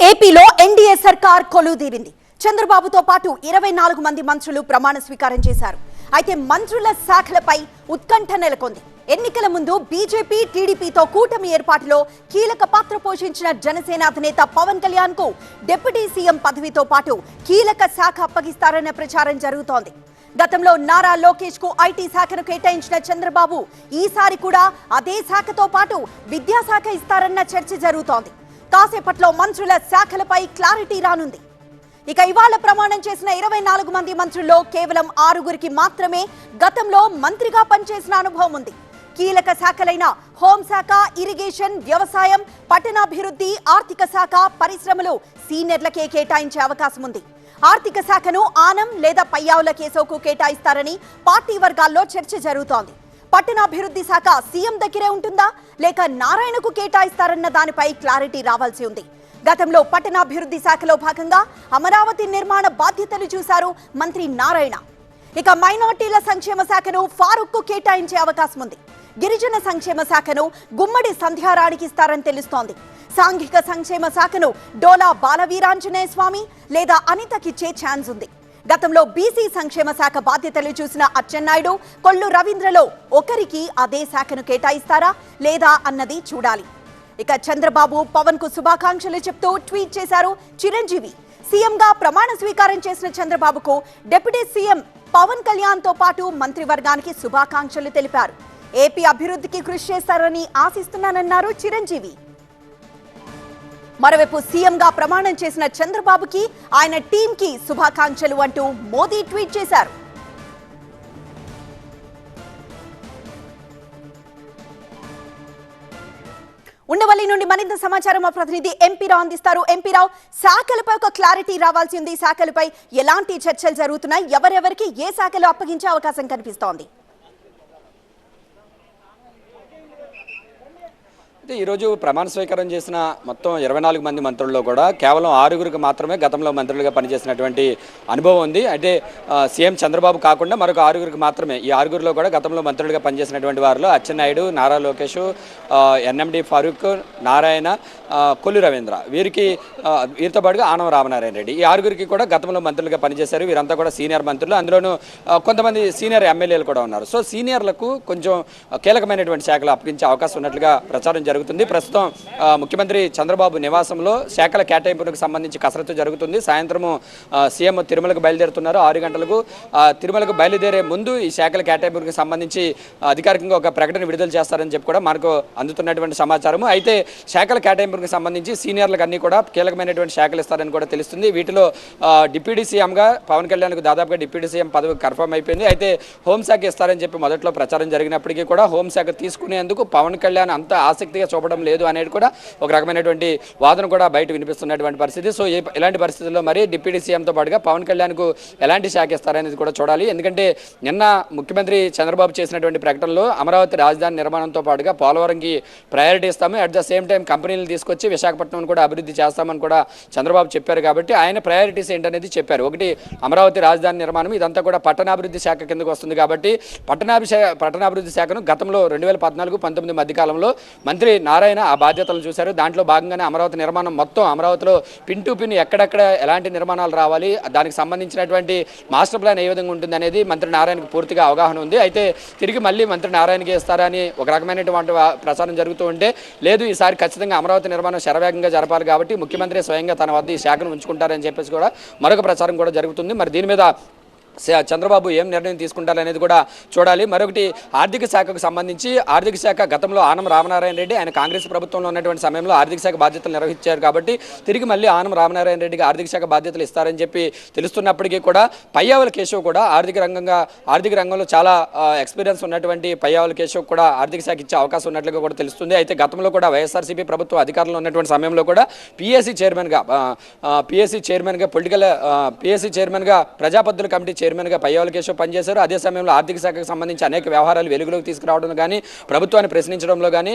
ఏపీలో ఎన్డీఏ సర్కార్ కొలువుదీరింది. చంద్రబాబుతో పాటు ఇరవై నాలుగు మంది మంత్రులు ప్రమాణ స్వీకారం చేశారు. అయితే మంత్రుల శాఖలపై ఉత్కంఠ నెలకొంది. ఎన్నికల ముందు బీజేపీ టీడీపీతో కూటమి ఏర్పాటులో కీలక పాత్ర పోషించిన జనసేన అధినేత పవన్ కళ్యాణ్కు డిప్యూటీ సీఎం పదవితో పాటు కీలక శాఖ అప్పగిస్తారన్న ప్రచారం జరుగుతోంది. గతంలో నారా లోకేష్కు ఐటీ శాఖను కేటాయించిన చంద్రబాబు ఈసారి కూడా అదే శాఖతో పాటు విద్యాశాఖ ఇస్తారన్న చర్చ జరుగుతోంది. కాసేపట్లో మంత్రుల శాఖలపై క్లారిటీ రానుంది. ఇక ఇవాళ ప్రమాణం చేసిన ఇరవై నాలుగు మంది మంత్రుల్లో కేవలం ఆరుగురికి మాత్రమే గతంలో మంత్రిగా పనిచేసిన అనుభవం ఉంది. కీలక శాఖలైన హోంశాఖ ఇరిగేషన్ వ్యవసాయం పట్టణాభివృద్ధి ఆర్థిక శాఖ పరిశ్రమలు సీనియర్లకే కేటాయించే అవకాశం ఉంది. ఆర్థిక శాఖను ఆనం లేదా పయ్యావుల కేశవ్కు కేటాయిస్తారని పార్టీ వర్గాల్లో చర్చ జరుగుతోంది. పట్టణాభివృద్ధి శాఖ సీఎం దగ్గరే ఉంటుందా? లేక నారాయణకు కేటాయిస్తారన్న దానిపై క్లారిటీ రావాల్సి ఉంది. గతంలో పట్టణాభివృద్ధి శాఖలో భాగంగా అమరావతి నిర్మాణ బాధ్యతలు చూశారు మంత్రి నారాయణ. ఇక మైనార్టీల సంక్షేమ శాఖను ఫారూక్కు కేటాయించే అవకాశం ఉంది. గిరిజన సంక్షేమ శాఖను గుమ్మడి సంధ్యారాణికి ఇస్తారని తెలుస్తోంది. సాంఘిక సంక్షేమ శాఖను డోలా బాలవీరాంజనేయ స్వామి లేదా అనితకిచ్చే ఛాన్స్ ఉంది. గతంలో బీసీ సంక్షేమ శాఖ బాధ్యతలు చూసిన అచ్చెన్నాయుడు కొల్లు రవీంద్రలో ఒకరికి అదే శాఖను కేటాయిస్తారా లేదా అన్నది చూడాలి. ఇక చంద్రబాబు పవన్కు శుభాకాంక్షలు చెప్తూ ట్వీట్ చేశారు చిరంజీవి. సీఎంగా ప్రమాణ స్వీకారం చేసిన చంద్రబాబుకు డిప్యూటీ సీఎం పవన్ కళ్యాణ్తో పాటు మంత్రివర్గానికి శుభాకాంక్షలు తెలిపారు. ఏపీ అభివృద్ధికి కృషి చేస్తారని ఆశిస్తున్నానన్నారు చిరంజీవి. మరోవైపు సీఎంగా ప్రమాణం చేసిన చంద్రబాబుకి ఆయన టీంకి శుభాకాంక్షలు అంటూ మోదీ ట్వీట్ చేశారు. ఉండవల్లి నుండి మరింత సమాచారం మా ప్రతినిధి ఎంపీ రావు అందిస్తారు. ఎంపీ రావు శాఖలపై ఒక క్లారిటీ రావాల్సి ఉంది. శాఖలపై ఎలాంటి చర్చలు జరుగుతున్నాయి? ఎవరెవరికి ఏ శాఖలు అప్పగించే అవకాశం కనిపిస్తోంది? అయితే ఈరోజు ప్రమాణ స్వీకారం చేసిన మొత్తం ఇరవై నాలుగు మంది మంత్రుల్లో కూడా కేవలం ఆరుగురికి మాత్రమే గతంలో మంత్రులుగా పనిచేసినటువంటి అనుభవం ఉంది. అంటే సీఎం చంద్రబాబు కాకుండా మరొక ఆరుగురికి మాత్రమే. ఈ ఆరుగురిలో కూడా గతంలో మంత్రులుగా పనిచేసినటువంటి వారిలో అచ్చెన్నాయుడు నారా లోకేష్ ఎన్ఎండి ఫారూక్ నారాయణ కొల్లు రవీంద్ర. వీరికి వీరితో పాటుగా ఆనవ రామనారాయణ రెడ్డి. ఈ ఆరుగురికి కూడా గతంలో మంత్రులుగా పనిచేశారు. వీరంతా కూడా సీనియర్ మంత్రులు. అందులోనూ కొంతమంది సీనియర్ ఎమ్మెల్యేలు కూడా ఉన్నారు. సో సీనియర్లకు కొంచెం కీలకమైనటువంటి శాఖలు అప్పగించే అవకాశం ఉన్నట్లుగా ప్రచారం జరుగుతుంది. ప్రస్తుతం ముఖ్యమంత్రి చంద్రబాబు నివాసంలో శాఖల కేటాయింపులకు సంబంధించి కసరత్తు జరుగుతుంది. సాయంత్రము సీఎం తిరుమలకు బయలుదేరుతున్నారు. ఆరు గంటలకు తిరుమలకు బయలుదేరే ముందు ఈ శాఖల కేటాయింపులకు సంబంధించి అధికారికంగా ఒక ప్రకటన విడుదల చేస్తారని చెప్పి కూడా మనకు అందుతున్నటువంటి సమాచారము. అయితే శాఖల కేటాయింపులకు సంబంధించి సీనియర్లకు అన్ని కూడా కీలకమైనటువంటి శాఖలు ఇస్తారని కూడా తెలుస్తుంది. వీటిలో డిప్యూటీ సీఎంగా పవన్ కళ్యాణ్కు దాదాపుగా డిప్యూటీ సీఎం పదవి కన్ఫర్మ్ అయిపోయింది. అయితే హోంశాఖ ఇస్తారని చెప్పి మొదట్లో ప్రచారం జరిగినప్పటికీ కూడా హోంశాఖ తీసుకునేందుకు పవన్ కళ్యాణ్ అంత ఆసక్తిగా చూపడం లేదు అనేది కూడా ఒక రకమైనటువంటి వాదన కూడా బయట వినిపిస్తున్నటువంటి పరిస్థితి. సో ఇలాంటి పరిస్థితుల్లో మరి డిప్యూటీ సీఎంతో పాటుగా పవన్ కళ్యాణ్కు ఎలాంటి శాఖ ఇస్తారనేది కూడా చూడాలి. ఎందుకంటే నిన్న ముఖ్యమంత్రి చంద్రబాబు చేసినటువంటి ప్రకటనలో అమరావతి రాజధాని నిర్మాణంతో పాటుగా పోలవరంకి ప్రయారిటీ ఇస్తాము. అట్ ద సేమ్ టైం కంపెనీలు తీసుకొచ్చి విశాఖపట్నం కూడా అభివృద్ధి చేస్తామని కూడా చంద్రబాబు చెప్పారు కాబట్టి ఆయన ప్రయారిటీస్ ఏంటనేది చెప్పారు. ఒకటి అమరావతి రాజధాని నిర్మాణం ఇదంతా కూడా పట్టణాభివృద్ధి శాఖ కిందకు వస్తుంది కాబట్టి పట్టణాభిషే పట్టణాభివృద్ధి శాఖను గతంలో రెండు వేల పద్నాలుగు పంతొమ్మిది మధ్యకాలంలో మంత్రి నారాయణ ఆ బాధ్యతలు చూశారు. దాంట్లో భాగంగానే అమరావతి నిర్మాణం మొత్తం అమరావతిలో పిన్ టు పిన్ ఎక్కడెక్కడ ఎలాంటి నిర్మాణాలు రావాలి దానికి సంబంధించినటువంటి మాస్టర్ ప్లాన్ ఏ విధంగా ఉంటుంది అనేది మంత్రి నారాయణకు పూర్తిగా అవగాహన ఉంది. అయితే తిరిగి మళ్ళీ మంత్రి నారాయణకి ఇస్తారా అని ఒక రకమైనటువంటి ప్రచారం జరుగుతూ ఉంటే లేదు ఈసారి ఖచ్చితంగా అమరావతి నిర్మాణం శరవేగంగా జరపాలి కాబట్టి ముఖ్యమంత్రి స్వయంగా తన వద్ద ఈ శాఖను ఉంచుకుంటారని చెప్పేసి కూడా మరొక ప్రచారం కూడా జరుగుతుంది. మరి దీని మీద చంద్రబాబు ఏం నిర్ణయం తీసుకుంటారనేది కూడా చూడాలి. మరొకటి ఆర్థిక శాఖకు సంబంధించి ఆర్థిక శాఖ గతంలో ఆనం రామనారాయణ రెడ్డి ఆయన కాంగ్రెస్ ప్రభుత్వంలో ఉన్నటువంటి సమయంలో ఆర్థిక శాఖ బాధ్యతలు నిర్వహించారు కాబట్టి తిరిగి మళ్ళీ ఆనం రామనారాయణ రెడ్డికి ఆర్థిక శాఖ బాధ్యతలు ఇస్తారని చెప్పి తెలుస్తున్నప్పటికీ కూడా పయ్యావల కేశవ్ కూడా ఆర్థిక రంగంగా ఆర్థిక రంగంలో చాలా ఎక్స్పీరియన్స్ ఉన్నటువంటి పయ్యావల కేశవ్ కూడా ఆర్థిక శాఖ ఇచ్చే అవకాశం ఉన్నట్లుగా కూడా తెలుస్తుంది. అయితే గతంలో కూడా వైఎస్ఆర్సీపీ ప్రభుత్వం అధికారంలో ఉన్నటువంటి సమయంలో కూడా పిఎస్సీ చైర్మన్గా పిఎస్సీ చైర్మన్గా పొలిటికల్ పిఎస్సి చైర్మన్గా ప్రజాపద్దుల కమిటీ చైర్మన్గా పయ్యవల కేశవ్ పనిచేశారు. అదే సమయంలో ఆర్థిక శాఖకు సంబంధించి అనేక వ్యవహారాలు వెలుగులోకి తీసుకురావడంలో కానీ ప్రభుత్వాన్ని ప్రశ్నించడంలో కానీ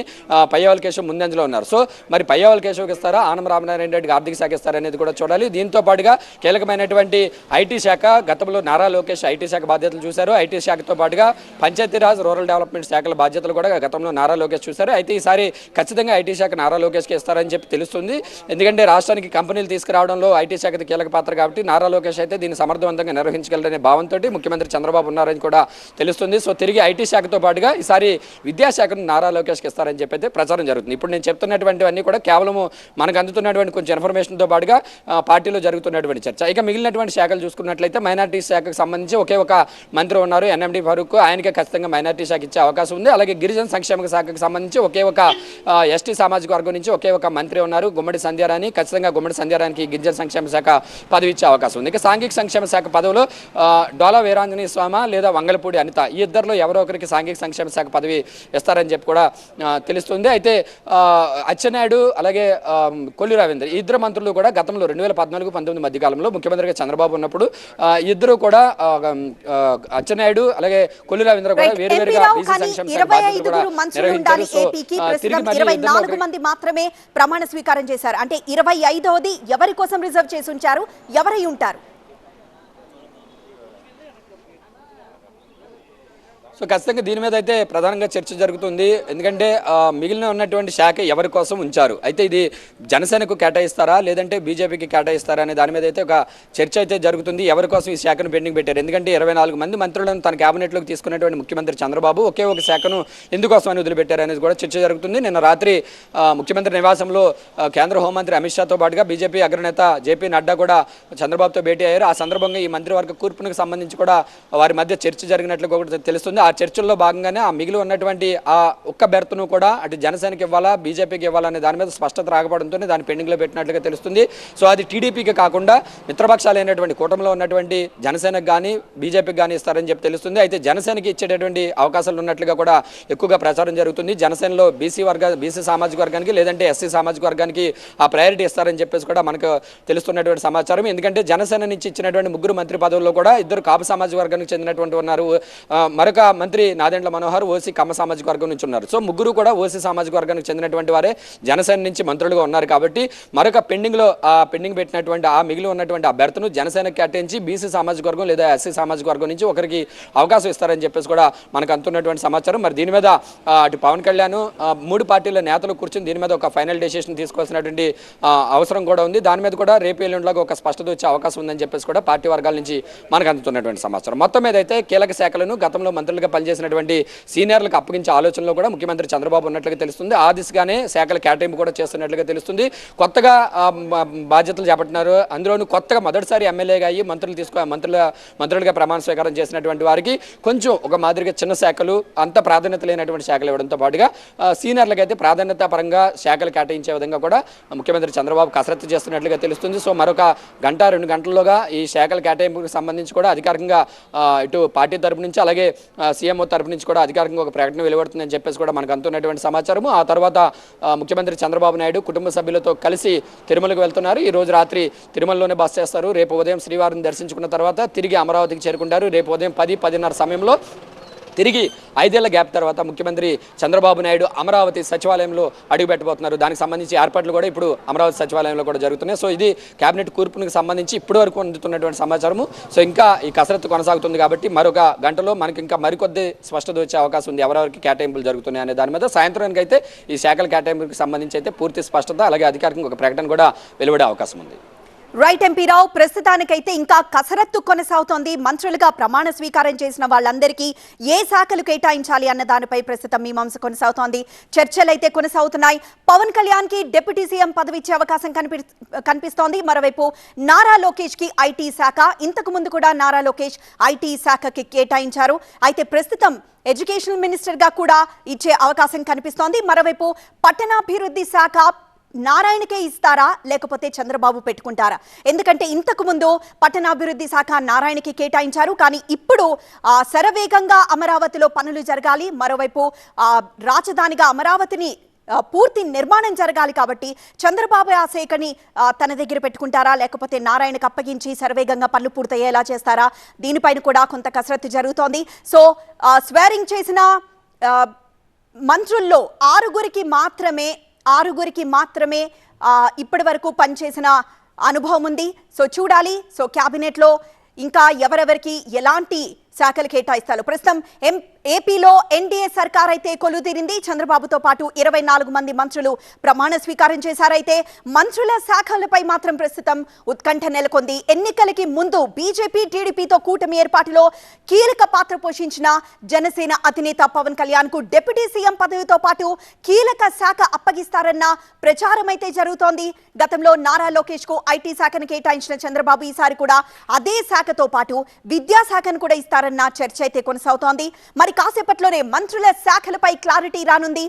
పయ్యవల కేశవ్ ముందంజలో ఉన్నారు. సో మరి పయ్యవల కేశవ్కి ఇస్తారా? ఆనం రామనారాయణ రెడ్డికి ఆర్థిక శాఖ ఇస్తారా అనేది కూడా చూడాలి. దీంతో పాటుగా కీలకమైనటువంటి ఐటీ శాఖ గతంలో నారా లోకేష్ ఐటీ శాఖ బాధ్యతలు చూశారు. ఐటీ శాఖతో పాటుగా పంచాయతీరాజ్ రూరల్ డెవలప్మెంట్ శాఖల బాధ్యతలు కూడా గతంలో నారా లోకేష్ చూశారు. అయితే ఈసారి ఖచ్చితంగా ఐటీ శాఖ నారా లోకేష్కి ఇస్తారని చెప్పి తెలుస్తుంది. ఎందుకంటే రాష్ట్రానికి కంపెనీలు తీసుకురావడంలో ఐటీ శాఖ కీలక పాత్ర కాబట్టి నారా లోకేష్ అయితే దీన్ని సమర్థవంతంగా నిర్వహించగలరనే భావంతో ముఖ్యమంత్రి చంద్రబాబు ఉన్నారని కూడా తెలుస్తుంది. సో తిరిగి ఐటీ శాఖతో పాటుగా ఈసారి విద్యాశాఖను నారా లోకేష్కి ఇస్తారని చెప్పి అయితే ప్రచారం జరుగుతుంది. ఇప్పుడు నేను చెప్తున్నటువంటివన్నీ కూడా కేవలం మనకు అందుతున్నటువంటి కొంచెం ఇన్ఫర్మేషన్తో పాటుగా పార్టీలో జరుగుతున్నటువంటి చర్చ. ఇక మిగిలినటువంటి శాఖలు చూసుకున్నట్లయితే మైనార్టీ శాఖకు సంబంధించి ఒకే ఒక మంత్రి ఉన్నారు ఎన్ఎండి ఫరూక్. ఆయనకే ఖచ్చితంగా మైనార్టీ శాఖ ఇచ్చే అవకాశం ఉంది. అలాగే గిరిజన సంక్షేమ శాఖకు సంబంధించి ఒకే ఒక ఎస్టీ సామాజిక వర్గం నుంచి ఒకే ఒక మంత్రి ఉన్నారు గుమ్మడి సంధ్యారాణి. ఖచ్చితంగా గుమ్మడి సంధ్యారానికి గిరిజన సంక్షేమ శాఖ పదవి ఇచ్చే అవకాశం ఉంది. ఇక సాంఘిక సంక్షేమ శాఖ పదవిలో డోలా వీరాంజనేయ స్వామి లేదా వంగలపూడి అనిత ఈ ఇద్దరిలో ఎవరో ఒకరికి సాంఘిక సంక్షేమ శాఖ పదవి ఇస్తారని చెప్పి కూడా తెలుస్తుంది. అయితే అచ్చెన్నాయుడు అలాగే కొల్లి రవీంద్ర ఈ ఇద్దరు మంత్రులు కూడా గతంలో రెండు వేల పద్నాలుగు పంతొమ్మిది మధ్య కాలంలో ముఖ్యమంత్రిగా చంద్రబాబు ఉన్నప్పుడు ఇద్దరు కూడా అచ్చెన్నాయుడు అలాగే కొల్లి రవీంద్ర కూడా రైట్. వేరు ఎంపీ వేరుగా నిర్వహించారు. మంది మాత్రమే ప్రమాణ స్వీకారం చేశారు. అంటే ఇరవై ఐదవది ఎవరి కోసం రిజర్వ్ చేసి ఉంచారు? ఎవరై ఉంటారు? సో ఖచ్చితంగా దీని మీద అయితే ప్రధానంగా చర్చ జరుగుతుంది. ఎందుకంటే మిగిలిన ఉన్నటువంటి శాఖ ఎవరి కోసం ఉంచారు? అయితే ఇది జనసేనకు కేటాయిస్తారా? లేదంటే బీజేపీకి కేటాయిస్తారా అనే దాని మీద అయితే ఒక చర్చ అయితే జరుగుతుంది. ఎవరి కోసం ఈ శాఖను పెండింగ్ పెట్టారు? ఎందుకంటే ఇరవై నాలుగు మంది మంత్రులను తన క్యాబినెట్లోకి తీసుకున్నటువంటి ముఖ్యమంత్రి చంద్రబాబు ఒకే ఒక శాఖను ఎందుకోసం అని వదిలిపెట్టారు అనేది కూడా చర్చ జరుగుతుంది. నిన్న రాత్రి ముఖ్యమంత్రి నివాసంలో కేంద్ర హోంమంత్రి అమిత్ షాతో పాటుగా బీజేపీ అగ్రనేత జేపీ నడ్డా కూడా చంద్రబాబుతో భేటీ అయ్యారు. ఆ సందర్భంగా ఈ మంత్రివర్గ కూర్పునికి సంబంధించి కూడా వారి మధ్య చర్చ జరిగినట్లు కూడా తెలుస్తుంది. చర్చల్లో భాగంగానే ఆ మిగిలి ఉన్నటువంటి ఆ ఒక్క బెర్త్ను కూడా అటు జనసేనకి ఇవ్వాలా బీజేపీకి ఇవ్వాలనే దాని మీద స్పష్టత రాకపోవడంతోనే దాన్ని పెండింగ్లో పెట్టినట్లుగా తెలుస్తుంది. సో అది టీడీపీకి కాకుండా మిత్రపక్షాలు అయినటువంటి కూటమిలో ఉన్నటువంటి జనసేనకు కానీ బీజేపీకి కానీ ఇస్తారని చెప్పి తెలుస్తుంది. అయితే జనసేనకి ఇచ్చేటటువంటి అవకాశాలు ఉన్నట్లుగా కూడా ఎక్కువగా ప్రచారం జరుగుతుంది. జనసేనలో బీసీ వర్గ బీసీ సామాజిక వర్గానికి లేదంటే ఎస్సీ సామాజిక వర్గానికి ఆ ప్రయారిటీ ఇస్తారని చెప్పేసి కూడా మనకు తెలుస్తున్నటువంటి సమాచారం. ఎందుకంటే జనసేన నుంచి ఇచ్చినటువంటి ముగ్గురు మంత్రి పదవుల్లో కూడా ఇద్దరు కాపు సామాజిక వర్గానికి చెందినటువంటి ఉన్నారు. మరొక మంత్రి నాదెండ్ల మనోహర్ ఓసీ కమ్మ సామాజిక వర్గం నుంచి ఉన్నారు. సో ముగ్గురు కూడా ఓసీ సామాజిక వర్గానికి చెందినటువంటి వారే జనసేన నుంచి మంత్రులుగా ఉన్నారు కాబట్టి మరొక పెండింగ్లో ఆ పెండింగ్ పెట్టినటువంటి ఆ మిగిలి ఉన్నటువంటి అభ్యర్థును జనసేన కేటాయించి బీసీ సామాజిక వర్గం లేదా ఎస్సీ సామాజిక వర్గం నుంచి ఒకరికి అవకాశం ఇస్తారని చెప్పేసి కూడా మనకు అందుతున్నటువంటి సమాచారం. మరి దీని మీద అటు పవన్ కళ్యాణ్ మూడు పార్టీల నేతలు కూర్చుని దీని మీద ఒక ఫైనల్ డెసిషన్ తీసుకోవాల్సినటువంటి అవసరం కూడా ఉంది. దాని మీద కూడా రేపు ఎల్లుండిలాగా ఒక స్పష్టత వచ్చే అవకాశం ఉందని చెప్పేసి కూడా పార్టీ వర్గాల నుంచి మనకు అందుతున్నటువంటి సమాచారం. మొత్తం మీద అయితే కీలక శాఖలను గతంలో మంత్రులుగా పనిచేసినటువంటి సీనియర్లకు అప్పగించే ఆలోచనలో కూడా ముఖ్యమంత్రి చంద్రబాబు ఉన్నట్లుగా తెలుస్తుంది. ఆ దిశగానే శాఖల కేటాయింపు కూడా చేస్తున్నట్లుగా తెలుస్తుంది. కొత్తగా బాధ్యతలు చేపట్టినారు. అందులోనూ కొత్తగా మొదటిసారి ఎమ్మెల్యేగా అయ్యి మంత్రులు తీసుకో మంత్రుల మంత్రులుగా ప్రమాణ స్వీకారం చేసినటువంటి వారికి కొంచెం ఒక మాదిరిగా చిన్న శాఖలు అంత ప్రాధాన్యత లేనటువంటి శాఖలు ఇవ్వడంతో పాటుగా ఆ, సీనియర్లకు అయితే ప్రాధాన్యత పరంగా శాఖలు కేటాయించే విధంగా కూడా ముఖ్యమంత్రి చంద్రబాబు కసరత్తు చేస్తున్నట్లుగా తెలుస్తుంది. సో మరొక గంట రెండు గంటల్లోగా ఈ శాఖల కేటాయింపుకు సంబంధించి కూడా అధికారికంగా ఇటు పార్టీ తరపు నుంచి అలాగే సీఎంఓ తరపు నుంచి కూడా అధికారికంగా ఒక ప్రకటన వెలువడుతుందని చెప్పేసి కూడా మనకు అందుతున్నటువంటి సమాచారము. ఆ తర్వాత ముఖ్యమంత్రి చంద్రబాబు నాయుడు కుటుంబ సభ్యులతో కలిసి తిరుమలకు వెళ్తున్నారు. ఈ రోజు రాత్రి తిరుమలలోనే బస చేస్తారు. రేపు ఉదయం శ్రీవారిని దర్శించుకున్న తర్వాత తిరిగి అమరావతికి చేరుకుంటారు. రేపు ఉదయం పది పదిన్నర సమయంలో తిరిగి ఐదేళ్ళ గ్యాప్ తర్వాత ముఖ్యమంత్రి చంద్రబాబు నాయుడు అమరావతి సచివాలయంలో అడుగుపెట్టబోతున్నారు. దానికి సంబంధించి ఏర్పాట్లు కూడా ఇప్పుడు అమరావతి సచివాలయంలో కూడా జరుగుతున్నాయి. సో ఇది కేబినెట్ కూర్పునికి సంబంధించి ఇప్పటి వరకు అందుతున్నటువంటి సమాచారము. సో ఇంకా ఈ కసరత్తు కొనసాగుతుంది కాబట్టి మరొక గంటలో మనకి ఇంకా మరికొద్ది స్పష్టత వచ్చే అవకాశం ఉంది. ఎవరెవరికి కేటాయింపులు జరుగుతున్నాయి అనే దాని మీద. సాయంత్రానికి అయితే ఈ శాఖల కేటాయింపులకు సంబంధించి అయితే పూర్తి స్పష్టత అలాగే అధికారికంగా ఒక ప్రకటన కూడా వెలువడే అవకాశం ఉంది. రైట్ ఎంపీ రావు ప్రస్తుతానికైతే ఇంకా కసరత్తు కొనసాగుతోంది. మంత్రులుగా ప్రమాణ స్వీకారం చేసిన వాళ్ళందరికీ ఏ శాఖలు కేటాయించాలి అన్న దానిపై ప్రస్తుతం మీమాంస కొనసాగుతోంది. చర్చలైతే కొనసాగుతున్నాయి. పవన్ కళ్యాణ్కి డిప్యూటీ సీఎం పదవి ఇచ్చే అవకాశం కనిపి కనిపిస్తోంది. మరోవైపు నారా లోకేష్కి ఐటీ శాఖ ఇంతకు ముందు కూడా నారా లోకేష్ ఐటీ శాఖకి కేటాయించారు. అయితే ప్రస్తుతం ఎడ్యుకేషనల్ మినిస్టర్గా కూడా ఇచ్చే అవకాశం కనిపిస్తోంది. మరోవైపు పట్టణాభివృద్ధి శాఖ నారాయణకే ఇస్తారా? లేకపోతే చంద్రబాబు పెట్టుకుంటారా? ఎందుకంటే ఇంతకు ముందు పట్టణాభివృద్ధి శాఖ నారాయణకి కేటాయించారు. కానీ ఇప్పుడు శరవేగంగా అమరావతిలో పనులు జరగాలి. మరోవైపు రాజధానిగా అమరావతిని పూర్తి నిర్మాణం జరగాలి కాబట్టి చంద్రబాబు ఆ శాఖని తన దగ్గర పెట్టుకుంటారా? లేకపోతే నారాయణకు అప్పగించి శరవేగంగా పనులు పూర్తయ్యేలా చేస్తారా? దీనిపైన కూడా కొంత కసరత్తు జరుగుతోంది. సో స్వేరింగ్ చేసిన మంత్రుల్లో ఆరుగురికి మాత్రమే ఆరుగురికి మాత్రమే ఇప్పటి వరకు పనిచేసిన అనుభవం ఉంది. సో చూడాలి. సో క్యాబినెట్లో ఇంకా ఎవరెవరికి ఎలాంటి శాఖలు కేటాయిస్తారు? ప్రస్తుతం ఎం ఏపీలో ఎన్డీఏ సర్కార్ అయితే కొలుదీరింది. చంద్రబాబుతో పాటు ఇరవై నాలుగు మంది మంత్రులు ప్రమాణ స్వీకారం చేశారైతే. మంత్రుల శాఖలపై మాత్రం ప్రస్తుతం ఉత్కంఠ నెలకొంది. ఎన్నికలకి ముందు బీజేపీ టీడీపీతో కూటమి ఏర్పాటులో కీలక పాత్ర పోషించిన జనసేన అధినేత పవన్ కళ్యాణ్కు డిప్యూటీ సీఎం పదవితో పాటు కీలక శాఖ అప్పగిస్తారన్న ప్రచారం అయితే జరుగుతోంది. గతంలో నారా లోకేష్కు ఐటీ శాఖను కేటాయించిన చంద్రబాబు ఈసారి కూడా అదే శాఖతో పాటు విద్యాశాఖను కూడా ఇస్తారన్న చర్చ అయితే కొనసాగుతోంది. మరి కాసేపట్లోనే మంత్రుల శాఖలపై క్లారిటీ రానుంది.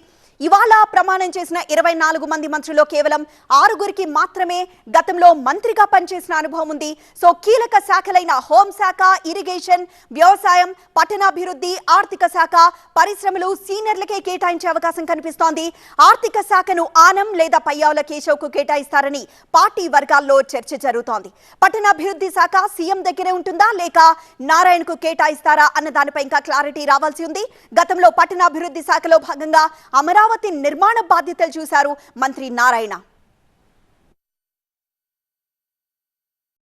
ఇవాళ ప్రమాణం చేసిన ఇరవై నాలుగు మంది మంత్రుల్లో కేవలం ఆరుగురికి మాత్రమే గతంలో మంత్రిగా పనిచేసిన అనుభవం ఉంది. సో కీలక శాఖలైన హోంశాఖ ఇరిగేషన్ వ్యవసాయం పట్టణాభివృద్ధి ఆర్థిక శాఖ పరిశ్రమలు సీనియర్లకే కేటాయించే అవకాశం కనిపిస్తోంది. ఆర్థిక శాఖను ఆనం లేదా పయ్యావుల కేశవ్కు కేటాయిస్తారని పార్టీ వర్గాల్లో చర్చ జరుగుతోంది. పట్టణాభివృద్ధి శాఖ సీఎం దగ్గరే ఉంటుందా లేక నారాయణకు కేటాయిస్తారా అన్న దానిపై ఇంకా క్లారిటీ రావాల్సి ఉంది. గతంలో పట్టణాభివృద్ధి శాఖలో భాగంగా అమరావతి అమరావతి నిర్మాణ బాధ్యతలు చూశారు మంత్రి నారాయణ.